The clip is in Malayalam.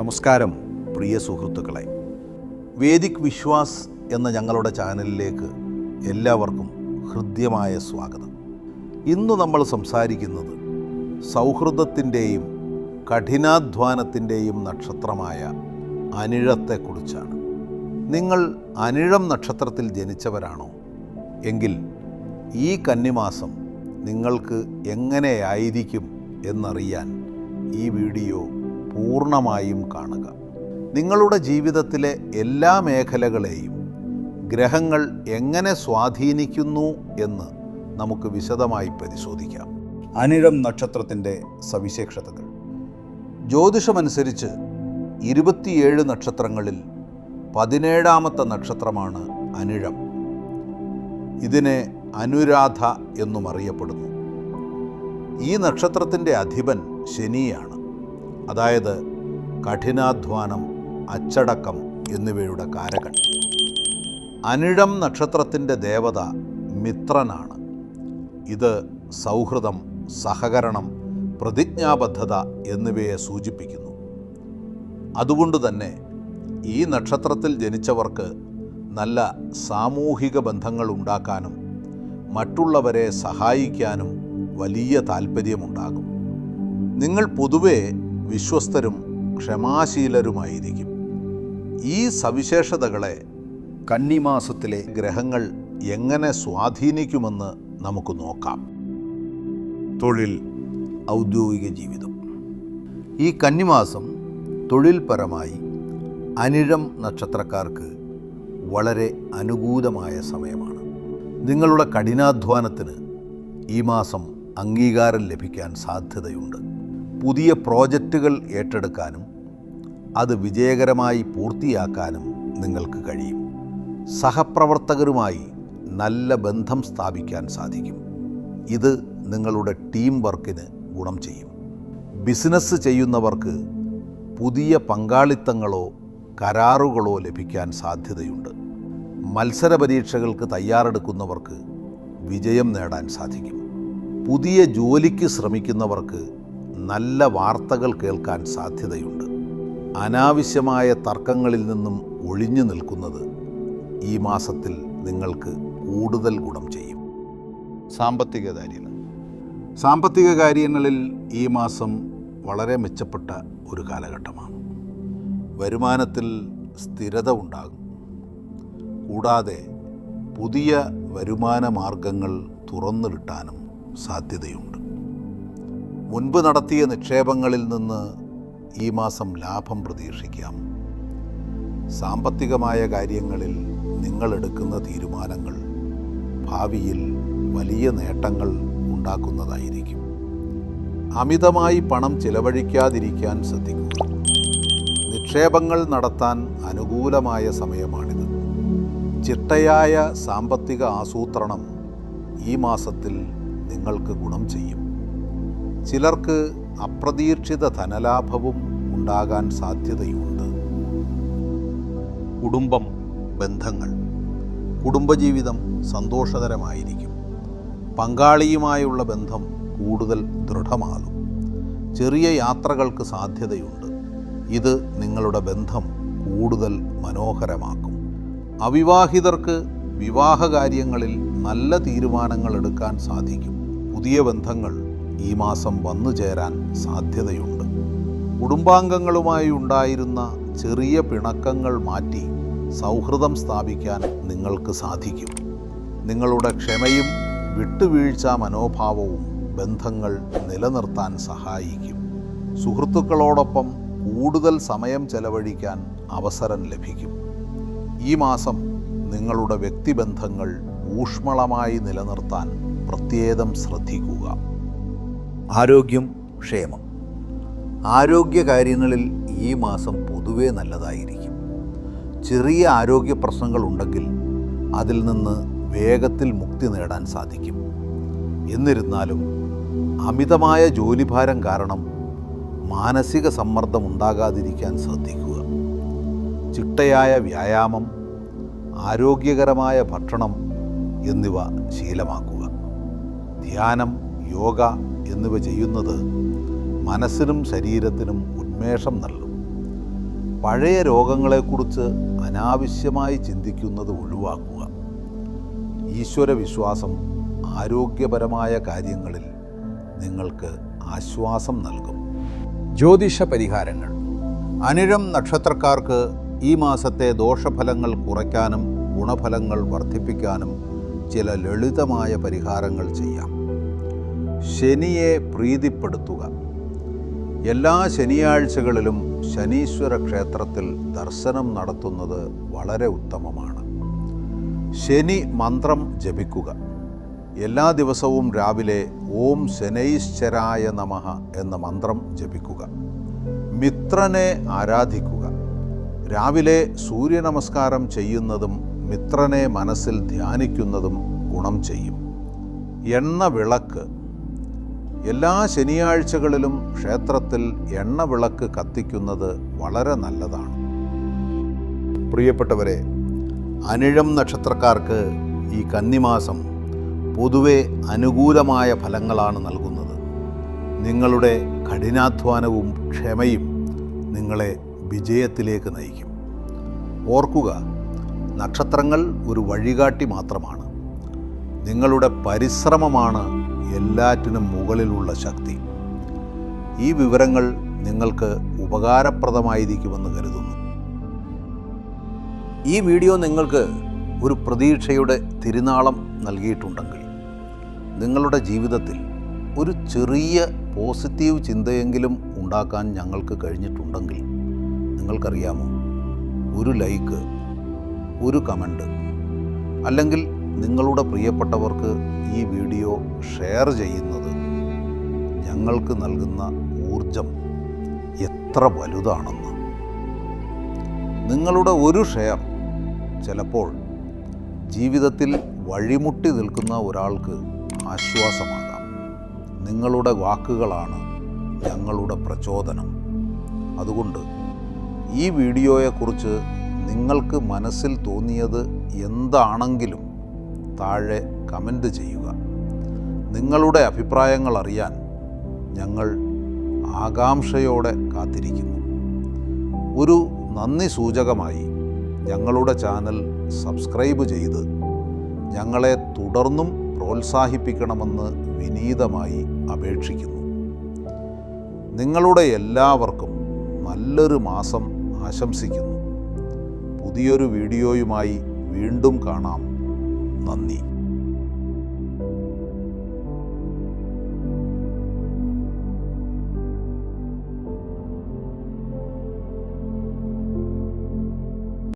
നമസ്കാരം പ്രിയ സുഹൃത്തുക്കളെ. വേദിക് വിശ്വാസ് എന്ന ഞങ്ങളുടെ ചാനലിലേക്ക് എല്ലാവർക്കും ഹൃദ്യമായ സ്വാഗതം. ഇന്ന് നമ്മൾ സംസാരിക്കുന്നത് സൗഹൃദത്തിന്റെയും കഠിനാധ്വാനത്തിന്റെയും നക്ഷത്രമായ അനിഴത്തെക്കുറിച്ചാണ്. നിങ്ങൾ അനിഴം നക്ഷത്രത്തിൽ ജനിച്ചവരാണോ? എങ്കിൽ ഈ കന്നിമാസം നിങ്ങൾക്ക് എങ്ങനെയായിരിക്കും എന്നറിയാൻ ഈ വീഡിയോ പൂർണമായും കാണുക. നിങ്ങളുടെ ജീവിതത്തിലെ എല്ലാ മേഖലകളെയും ഗ്രഹങ്ങൾ എങ്ങനെ സ്വാധീനിക്കുന്നു എന്ന് നമുക്ക് വിശദമായി പരിശോധിക്കാം. അനിഴം നക്ഷത്രത്തിന്റെ സവിശേഷതകൾ. ജ്യോതിഷമനുസരിച്ച് ഇരുപത്തിയേഴ് നക്ഷത്രങ്ങളിൽ പതിനേഴാമത്തെ നക്ഷത്രമാണ് അനിഴം. ഇതിനെ അനുരാധ എന്നും അറിയപ്പെടുന്നു. ഈ നക്ഷത്രത്തിന്റെ അധിപൻ ശനിയാണ്. അതായത് കഠിനാധ്വാനം അച്ചടക്കം എന്നിവയുടെ കാരകൻ. അനിഴം നക്ഷത്രത്തിന്റെ ദേവത മിത്രനാണ്. ഇത് സൗഹൃദം സഹകരണം പ്രതിജ്ഞാബദ്ധത എന്നിവയെ സൂചിപ്പിക്കുന്നു. അതുകൊണ്ട് തന്നെ ഈ നക്ഷത്രത്തിൽ ജനിച്ചവർക്ക് നല്ല സാമൂഹിക ബന്ധങ്ങൾ ഉണ്ടാക്കാനും മറ്റുള്ളവരെ സഹായിക്കാനും വലിയ താൽപ്പര്യമുണ്ടാകും നിങ്ങൾ പൊതുവെ വിശ്വസ്തരും ക്ഷമാശീലരുമായിരിക്കും. ഈ സവിശേഷതകളെ കന്നിമാസത്തിലെ ഗ്രഹങ്ങൾ എങ്ങനെ സ്വാധീനിക്കുമെന്ന് നമുക്ക് നോക്കാം. തൊഴിൽ ഔദ്യോഗിക ജീവിതം. ഈ കന്നിമാസം തൊഴിൽപരമായി അനിഴം നക്ഷത്രക്കാർക്ക് വളരെ അനുകൂലമായ സമയമാണ്. നിങ്ങളുടെ കഠിനാധ്വാനത്തിന് ഈ മാസം അംഗീകാരം ലഭിക്കാൻ സാധ്യതയുണ്ട്. പുതിയ പ്രോജക്റ്റുകൾ ഏറ്റെടുക്കാനും അത് വിജയകരമായി പൂർത്തിയാക്കാനും നിങ്ങൾക്ക് കഴിയും. സഹപ്രവർത്തകരുമായി നല്ല ബന്ധം സ്ഥാപിക്കാൻ സാധിക്കും. ഇത് നിങ്ങളുടെ ടീം വർക്കിന് ഗുണം ചെയ്യും. ബിസിനസ് ചെയ്യുന്നവർക്ക് പുതിയ പങ്കാളിത്തങ്ങളോ കരാറുകളോ ലഭിക്കാൻ സാധ്യതയുണ്ട്. മത്സര പരീക്ഷകൾക്ക് തയ്യാറെടുക്കുന്നവർക്ക് വിജയം നേടാൻ സാധിക്കും. പുതിയ ജോലിക്ക് ശ്രമിക്കുന്നവർക്ക് നല്ല വാർത്തകൾ കേൾക്കാൻ സാധ്യതയുണ്ട്. അനാവശ്യമായ തർക്കങ്ങളിൽ നിന്നും ഒഴിഞ്ഞു നിൽക്കുന്നത് ഈ മാസത്തിൽ നിങ്ങൾക്ക് കൂടുതൽ ഗുണം ചെയ്യും. സാമ്പത്തിക കാര്യങ്ങൾ. സാമ്പത്തിക കാര്യങ്ങളിൽ ഈ മാസം വളരെ മെച്ചപ്പെട്ട ഒരു കാലഘട്ടമാണ്. വരുമാനത്തിൽ സ്ഥിരത ഉണ്ടാകും. കൂടാതെ പുതിയ വരുമാന മാർഗങ്ങൾ തുറന്നു കിട്ടാനും സാധ്യതയുണ്ട്. മുൻപ് നടത്തിയ നിക്ഷേപങ്ങളിൽ നിന്ന് ഈ മാസം ലാഭം പ്രതീക്ഷിക്കാം. സാമ്പത്തികമായ കാര്യങ്ങളിൽ നിങ്ങൾ എടുക്കുന്ന തീരുമാനങ്ങൾ ഭാവിയിൽ വലിയ നേട്ടങ്ങൾ ഉണ്ടാക്കുന്നതായിരിക്കും. അമിതമായി പണം ചിലവഴിക്കാതിരിക്കാൻ ശ്രദ്ധിക്കുക. നിക്ഷേപങ്ങൾ നടത്താൻ അനുകൂലമായ സമയമാണിത്. ചിട്ടയായ സാമ്പത്തിക ആസൂത്രണം ഈ മാസത്തിൽ നിങ്ങൾക്ക് ഗുണം ചെയ്യും. ചിലർക്ക് അപ്രതീക്ഷിത ധനലാഭവും ഉണ്ടാകാൻ സാധ്യതയുണ്ട്. കുടുംബം ബന്ധങ്ങൾ. കുടുംബജീവിതം സന്തോഷകരമായിരിക്കും. പങ്കാളിയുമായുള്ള ബന്ധം കൂടുതൽ ദൃഢമാകും. ചെറിയ യാത്രകൾക്ക് സാധ്യതയുണ്ട്. ഇത് നിങ്ങളുടെ ബന്ധം കൂടുതൽ മനോഹരമാക്കും. അവിവാഹിതർക്ക് വിവാഹകാര്യങ്ങളിൽ നല്ല തീരുമാനങ്ങൾ എടുക്കാൻ സാധിക്കും. പുതിയ ബന്ധങ്ങൾ ഈ മാസം വന്നു ചേരാൻ സാധ്യതയുണ്ട്. കുടുംബാംഗങ്ങളുമായി ഉണ്ടായിരുന്ന ചെറിയ പിണക്കങ്ങൾ മാറ്റി സൗഹൃദം സ്ഥാപിക്കാൻ നിങ്ങൾക്ക് സാധിക്കും. നിങ്ങളുടെ ക്ഷമയും വിട്ടുവീഴ്ച മനോഭാവവും ബന്ധങ്ങൾ നിലനിർത്താൻ സഹായിക്കും. സുഹൃത്തുക്കളോടൊപ്പം കൂടുതൽ സമയം ചെലവഴിക്കാൻ അവസരം ലഭിക്കും. ഈ മാസം നിങ്ങളുടെ വ്യക്തിബന്ധങ്ങൾ ഊഷ്മളമായി നിലനിർത്താൻ പ്രത്യേകം ശ്രദ്ധിക്കുക. ആരോഗ്യം ക്ഷേമം. ആരോഗ്യകാര്യങ്ങളിൽ ഈ മാസം പൊതുവെ നല്ലതായിരിക്കും. ചെറിയ ആരോഗ്യ പ്രശ്നങ്ങളുണ്ടെങ്കിൽ അതിൽ നിന്ന് വേഗത്തിൽ മുക്തി നേടാൻ സാധിക്കും. എന്നിരുന്നാലും അമിതമായ ജോലിഭാരം കാരണം മാനസിക സമ്മർദ്ദം ഉണ്ടാകാതിരിക്കാൻ ശ്രദ്ധിക്കുക. ചിട്ടയായ വ്യായാമം ആരോഗ്യകരമായ ഭക്ഷണം എന്നിവ ശീലമാക്കുക. ധ്യാനം യോഗ എന്നിവ ചെയ്യുന്നത് മനസ്സിനും ശരീരത്തിനും ഉന്മേഷം നൽകും. പഴയ രോഗങ്ങളെക്കുറിച്ച് അനാവശ്യമായി ചിന്തിക്കുന്നത് ഒഴിവാക്കുക. ഈശ്വരവിശ്വാസം ആരോഗ്യപരമായ കാര്യങ്ങളിൽ നിങ്ങൾക്ക് ആശ്വാസം നൽകും. ജ്യോതിഷ പരിഹാരങ്ങൾ അനിഴം നക്ഷത്രക്കാർക്ക് ഈ മാസത്തെ ദോഷഫലങ്ങൾ കുറയ്ക്കാനും ഗുണഫലങ്ങൾ വർദ്ധിപ്പിക്കാനും ചില ലളിതമായ പരിഹാരങ്ങൾ ചെയ്യാം. ശനിയെ പ്രീതിപ്പെടുത്തുക. എല്ലാ ശനിയാഴ്ചകളിലും ശനീശ്വര ക്ഷേത്രത്തിൽ ദർശനം നടത്തുന്നത് വളരെ ഉത്തമമാണ്. ശനി മന്ത്രം ജപിക്കുക. എല്ലാ ദിവസവും രാവിലെ ഓം ശനൈശ്വരായ നമഃ എന്ന മന്ത്രം ജപിക്കുക. മിത്രനെ ആരാധിക്കുക. രാവിലെ സൂര്യ നമസ്കാരം ചെയ്യുന്നതും മിത്രനെ മനസ്സിൽ ധ്യാനിക്കുന്നതും ഗുണം ചെയ്യും. എണ്ണ വിളക്ക് എല്ലാ ശനിയാഴ്ചകളിലും ക്ഷേത്രത്തിൽ എണ്ണ വിളക്ക് കത്തിക്കുന്നത് വളരെ നല്ലതാണ്. പ്രിയപ്പെട്ടവരെ അനിഴം നക്ഷത്രക്കാർക്ക് ഈ കന്നിമാസം പൊതുവെ അനുകൂലമായ ഫലങ്ങളാണ് നൽകുന്നത്. നിങ്ങളുടെ കഠിനാധ്വാനവും ക്ഷമയും നിങ്ങളെ വിജയത്തിലേക്ക് നയിക്കും. ഓർക്കുക നക്ഷത്രങ്ങൾ ഒരു വഴികാട്ടി മാത്രമാണ്. നിങ്ങളുടെ പരിശ്രമമാണ് എല്ലാറ്റിനും മുകളിലുള്ള ശക്തി. ഈ വിവരങ്ങൾ നിങ്ങൾക്ക് ഉപകാരപ്രദമായിരിക്കുമെന്ന് കരുതുന്നു. ഈ വീഡിയോ നിങ്ങൾക്ക് ഒരു പ്രതീക്ഷയുടെ തിരുനാളം നൽകിയിട്ടുണ്ടെങ്കിൽ നിങ്ങളുടെ ജീവിതത്തിൽ ഒരു ചെറിയ പോസിറ്റീവ് ചിന്തയെങ്കിലും ഉണ്ടാക്കാൻ ഞങ്ങൾക്ക് കഴിഞ്ഞിട്ടുണ്ടെങ്കിൽ നിങ്ങൾക്കറിയാമോ? ഒരു ലൈക്ക് ഒരു കമന്റ് അല്ലെങ്കിൽ നിങ്ങളുടെ പ്രിയപ്പെട്ടവർക്ക് ഈ വീഡിയോ ഷെയർ ചെയ്യുന്നത് ഞങ്ങൾക്ക് നൽകുന്ന ഊർജം എത്ര വലുതാണെന്ന്. നിങ്ങളുടെ ഒരു ഷെയർ ചിലപ്പോൾ ജീവിതത്തിൽ വഴിമുട്ടി നിൽക്കുന്ന ഒരാൾക്ക് ആശ്വാസമാകാം. നിങ്ങളുടെ വാക്കുകളാണ് ഞങ്ങളുടെ പ്രചോദനം. അതുകൊണ്ട് ഈ വീഡിയോയെക്കുറിച്ച് നിങ്ങൾക്ക് മനസ്സിൽ തോന്നിയത് എന്താണെങ്കിലും താഴെ കമന്റ് ചെയ്യുക. നിങ്ങളുടെ അഭിപ്രായങ്ങൾ അറിയാൻ ഞങ്ങൾ ആകാംക്ഷയോടെ കാത്തിരിക്കുന്നു. ഒരു നന്ദി സൂചകമായി ഞങ്ങളുടെ ചാനൽ സബ്സ്ക്രൈബ് ചെയ്ത് ഞങ്ങളെ തുടർന്നും പ്രോത്സാഹിപ്പിക്കണമെന്ന് വിനീതമായി അപേക്ഷിക്കുന്നു. നിങ്ങളുടെ എല്ലാവർക്കും നല്ലൊരു മാസം ആശംസിക്കുന്നു. പുതിയൊരു വീഡിയോയുമായി വീണ്ടും കാണാം. നന്ദി.